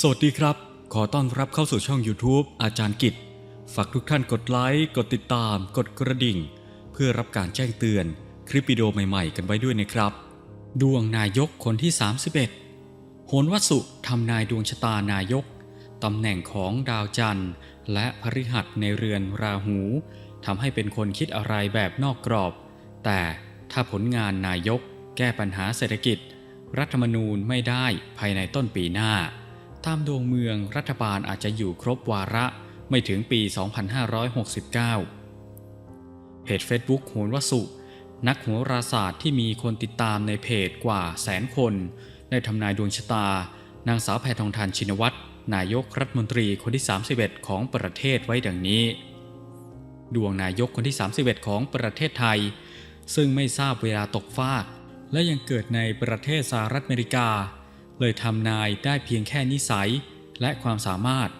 สวัสดีครับ ขอต้อนรับเข้าสู่ช่อง YouTube อาจารย์กิจ ฝากทุกท่านกดไลค์ กดติดตาม กดกระดิ่ง เพื่อรับการแจ้งเตือนคลิปวิดีโอใหม่ๆ กันไว้ด้วยนะครับ ดวงนายกคนที่ 31โหนวัสุทำนายดวงชะตานายกตำแหน่งของดาวจันทร์ และพฤหัสในเรือนราหูทำให้เป็นคนคิดอะไรแบบนอกกรอบ แต่ถ้าผลงานนายก แก้ปัญหาเศรษฐกิจ รัฐธรรมนูญไม่ได้ภายในต้นปีหน้า ตามดวงเมืองรัฐบาลอาจจะอยู่ครบวาระไม่ถึงปี 2569 เพจ Facebook โหนวสุ นักโหราศาสตร์ที่มีคนติดตามในเพจกว่าแสนคน ได้ทำนายดวงชะตา นางสาวแพทองทานชินวัตรนายกรัฐมนตรีคนที่ 31 ของประเทศไว้ดังนี้ ดวงนายกคนที่ 31 ของประเทศไทย ซึ่งไม่ทราบเวลาตกฟาก และยังเกิดในประเทศสหรัฐอเมริกา เลยทำนายได้เพียงแค่นิสัยและความสามารถ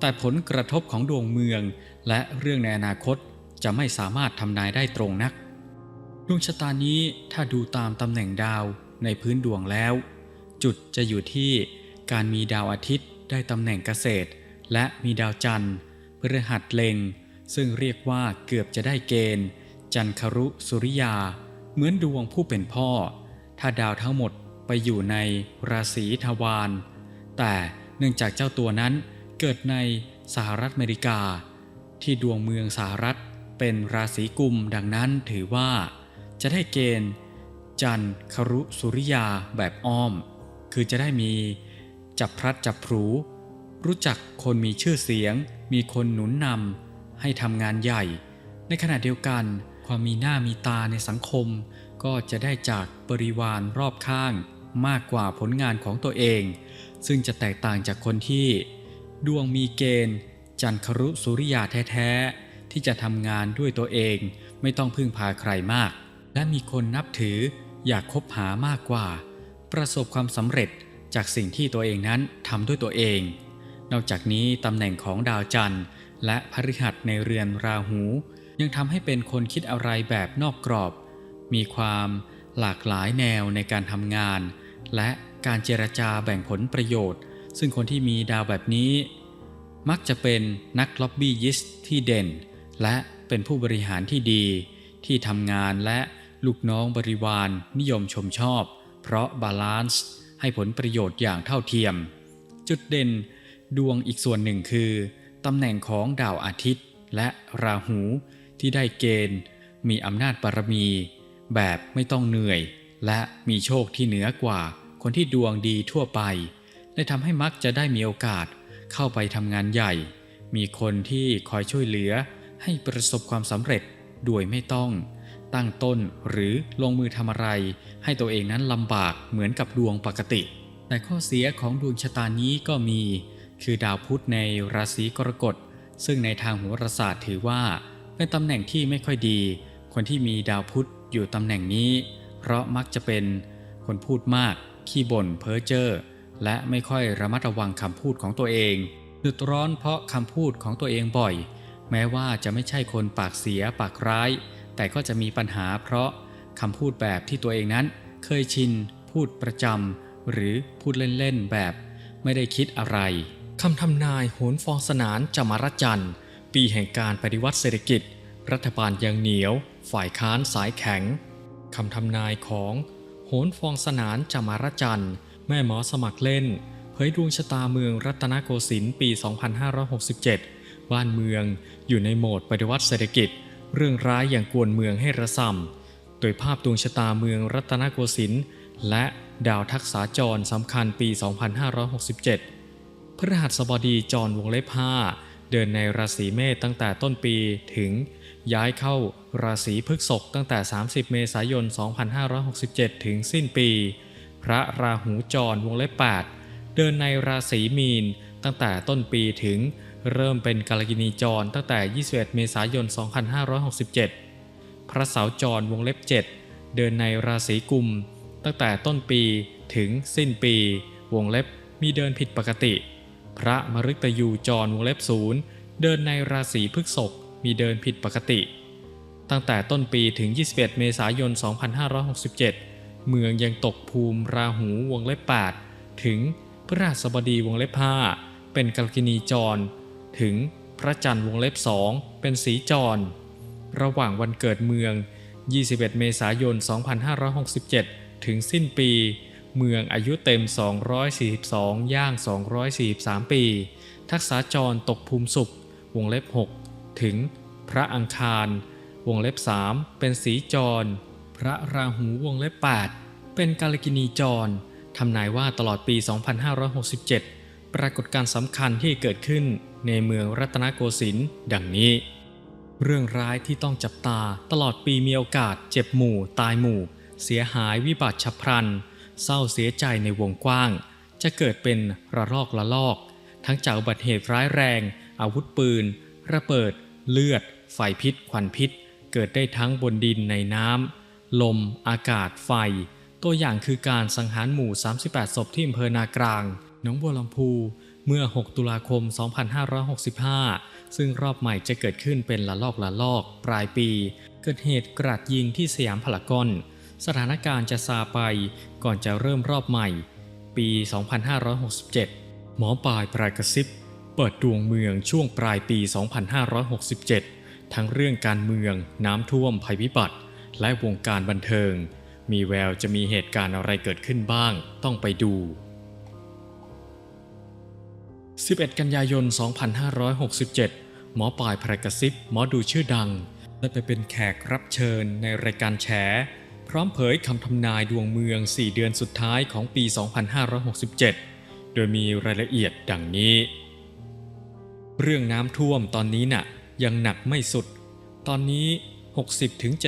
แต่ผลกระทบของดวงเมือง และเรื่องในอนาคตจะไม่สามารถทำนายได้ตรงนัก ดวงชะตานี้ถ้าดูตามตำแหน่งดาวในพื้นดวงแล้ว จุดจะอยู่ที่การมีดาวอาทิตย์ได้ตำแหน่งเกษตร และมีดาวจันทร์พฤหัสเล็ง ซึ่งเรียกว่าเกือบจะได้เกณฑ์ จันครุสุริยา เหมือนดวงผู้เป็นพ่อ ถ้าดาวทั้งหมด อยู่ในราศีทวาร แต่เนื่องจากเจ้าตัวนั้นเกิดในสหรัฐอเมริกา ที่ดวงเมืองสหรัฐเป็นราศีกุมดังนั้นถือว่า จะได้เกณฑ์ จันครุสุริยาแบบอ้อม คือจะได้มีจับพลัดจับพลูรู้จักคนมีชื่อเสียง มีคนหนุนนำให้ทำงานใหญ่ ในขณะเดียวกัน ความมีหน้ามีตาในสังคม ก็จะได้จากบริวารรอบข้าง มากกว่าผลงานของตัวเอง ซึ่งจะแตกต่างจากคนที่ ดวงมีเกณฑ์ จันครุสุริยาแท้ๆ ที่จะทำงานด้วยตัวเองไม่ต้องพึ่งพาใครมาก และมีคนนับถืออยากคบหามากกว่า ประสบความสำเร็จจากสิ่งที่ตัวเองนั้นทำด้วยตัวเอง นอกจากนี้ตำแหน่งของดาวจันทร์ และพฤหัสในเรือนราหู ยังทำให้เป็นคนคิดอะไรแบบนอกกรอบ มีความหลากหลายแนวในการทำงาน และการเจรจาแบ่งผลประโยชน์ ซึ่งคนที่มีดาวแบบนี้ มักจะเป็นนักล็อบบี้ยิสต์ที่เด่น และเป็นผู้บริหารที่ดี ที่ทำงานและลูกน้องบริวารนิยมชมชอบ เพราะบาลานซ์ให้ผลประโยชน์อย่างเท่าเทียม จุดเด่นดวงอีกส่วนหนึ่งคือตำแหน่งของดาวอาทิตย์ และราหูที่ได้เกณฑ์ มีอำนาจบารมี แบบไม่ต้องเหนื่อย และมีโชคที่เหนือกว่าคนที่ดวงดีทั่วไป ได้ทำให้มักจะได้มีโอกาสเข้าไปทำงานใหญ่ มีคนที่คอยช่วยเหลือ ให้ประสบความสำเร็จโดยไม่ต้อง ตั้งต้นหรือลงมือทำอะไร ให้ตัวเองนั้นลำบากเหมือนกับดวงปกติ แต่ข้อเสียของดวงชะตานี้ก็มี คือดาวพุธในราศีกรกฎซึ่งในทางโหราศาสตร์ถือว่า เป็นตำแหน่งที่ไม่ค่อยดี คนที่มีดาวพุธอยู่ตำแหน่งนี้ เพราะมักจะเป็นคนพูดมาก ขี้บ่นเพ้อเจ้อและไม่ค่อยระมัดระวังคำพูดของตัวเองเดือดร้อนเพราะคำพูดของตัวเองบ่อย แม้ว่าจะไม่ใช่คนปากเสียปากร้าย แต่ก็จะมีปัญหาเพราะคำพูดแบบที่ตัวเองนั้น เคยชิน พูดประจำหรือพูดเล่นๆแบบ ไม่ได้คิดอะไรคำทำนายโหนฟองสนานจมารจันทร์ ปีแห่งการปฏิวัติเศรษฐกิจ รัฐบาลยังเหนียว ฝ่ายค้านสายแข็ง คำทำนายของโหนฟองสนานจามารจันทร์ แม่หมอสมัครเล่น เผยดวงชะตาเมืองรัตนโกสินทร์ปี 2567 บ้านเมืองอยู่ในโหมดปฏิวัติเศรษฐกิจ เรื่องร้ายอย่างกวนเมืองให้ระส่ำโดยภาพดวงชะตาเมืองรัตนโกสินทร์และดาวทักษาจรสำคัญปี 2567 พฤหัสบดีจรวงเล็บห้า เดินในราศีเมษตั้งแต่ต้นปีถึงย้ายเข้าราศีพฤษภตั้งแต่ 30 เมษายน 2567 ถึงสิ้นปี พระราหูจรวงเล็บ8เดินในราศีมีนตั้งแต่ต้นปีถึงเริ่มเป็นกาลกินีจรตั้งแต่ 21 เมษายน 2567 พระเสาจรวงเล็บ 7 เดินในราศีกุม ตั้งแต่ต้นปีถึงสิ้นปี วงเล็บมีเดินผิดปกติ พระมฤตยูจรวงเล็บศูนย์เดินในราศีพฤษภมีเดินผิดปกติ ตั้งแต่ต้นปีถึง 21 เมษายน 2567 เมืองยังตกภูมิราหูวงเล็บ 8 ถึงพฤหัสบดีวงเล็บห้าเป็นกัลกินีจร ถึงพระจันทร์วงเล็บสองเป็นสีจร ระหว่างวันเกิดเมือง 21 เมษายน 2567 ถึงสิ้นปี เมืองอายุเต็ม 242 ย่าง 243 ปี ทักษาจรตกภูมิสุข วงเล็บ 6 ถึง พระอังคาร วงเล็บ 3 เป็นสีจร พระราหูวงเล็บ 8 เป็นกาลกินีจรทำนายว่าตลอดปี 2567 ปรากฏการสำคัญที่เกิดขึ้นในเมืองรัตนโกสินทร์ดังนี้ เรื่องร้ายที่ต้องจับตาตลอดปีมีโอกาสเจ็บหมู่ ตายหมู่ เสียหายวิบัติฉับพลัน เศร้าเสียใจในวงกว้าง จะเกิดเป็นระลอกละลอก ทั้งจากอุบัติเหตุร้ายแรง อาวุธปืน ระเบิด เลือด ไฟพิษ ควันพิษ เกิดได้ทั้งบนดินในน้ำ ลม อากาศ ไฟ ตัวอย่างคือการสังหารหมู่ 38 ศพที่อำเภอนากลางหนองบัวลำพูเมื่อ 6 ตุลาคม 2565 ซึ่งรอบใหม่จะเกิดขึ้นเป็นละลอกละลอก ปลายปี เกิดเหตุกราดยิงที่สยามพารากอน สถานการณ์จะซาไปก่อนจะเริ่มรอบใหม่ ปี 2567 หมอปลายปลายกระซิบ เปิดดวงเมืองช่วงปลายปี 2567 ทั้งเรื่องการเมือง น้ำท่วมภัยพิบัติ และวงการบันเทิง มีแววจะมีเหตุการณ์อะไรเกิดขึ้นบ้าง ต้องไปดู 11 กันยายน 2567 หมอปลายพระกระซิบหมอดูชื่อดัง ได้ไปเป็นแขกรับเชิญในรายการแฉ พร้อมเผยคำทำนายดวงเมือง 4 เดือนสุดท้ายของปี 2567 โดยมีรายละเอียดดังนี้ เรื่องน้ำท่วมตอนนี้น่ะยังหนักไม่สุด ตอนนี้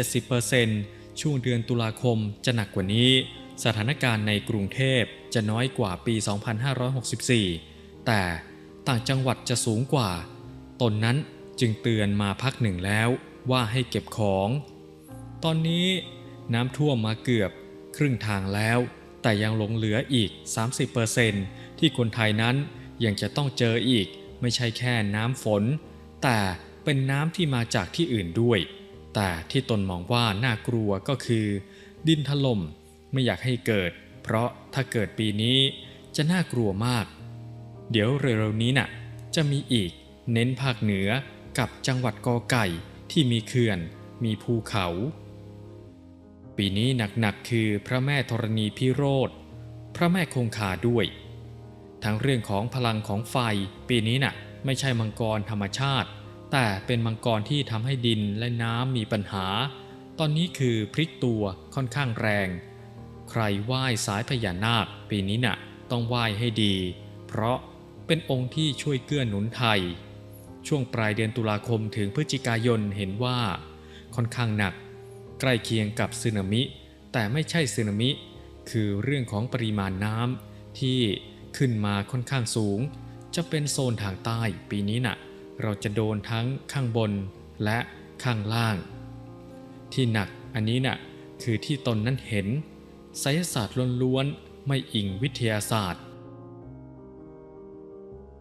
60-70%ช่วงเดือนตุลาคมจะหนักกว่านี้ สถานการณ์ในกรุงเทพจะน้อยกว่าปี 2564 แต่ต่างจังหวัดจะสูงกว่า ตนนั้นจึงเตือนมาพักหนึ่งแล้วว่าให้เก็บของ ตอนนี้ น้ำท่วมมาเกือบ ครึ่งทางแล้ว แต่ยังหลงเหลืออีก 30%ที่คนไทยนั้นยังจะต้องเจออีก ไม่ใช่แค่น้ำฝน แต่เป็นน้ำที่มาจากที่อื่นด้วย แต่ที่ตนมองว่าน่ากลัวก็คือ ดินถล่มไม่อยากให้เกิด เพราะถ้าเกิดปีนี้จะน่ากลัวมาก เดี๋ยวเร็วๆนี้น่ะ จะมีอีกเน้นภาคเหนือกับจังหวัดกอไก่ที่มีเขื่อน มีภูเขา ปีนี้หนักๆคือพระแม่ธรณีพิโรธ พระแม่คงคาด้วย ทั้งเรื่องของพลังของไฟ ปีนี้น่ะไม่ใช่มังกรธรรมชาติ แต่เป็นมังกรที่ทำให้ดินและน้ำมีปัญหา ตอนนี้คือพลิกตัวค่อนข้างแรง ใครไหว้สายพญานาค ปีนี้น่ะต้องไหว้ให้ดี เพราะเป็นองค์ที่ช่วยเกื้อหนุนไทย ช่วงปลายเดือนตุลาคมถึงพฤศจิกายนเห็นว่า ค่อนข้างหนัก ใกล้เคียงกับสึนามิ แต่ไม่ใช่สึนามิ คือเรื่องของปริมาณน้ำที่ขึ้นมาค่อนข้างสูง จะเป็นโซนทางใต้ปีนี้น่ะ เราจะโดนทั้งข้างบนและข้างล่าง ที่หนักอันนี้น่ะคือที่ตนนั้นเห็นไสยศาสตร์ล้วนๆไม่อิงวิทยาศาสตร์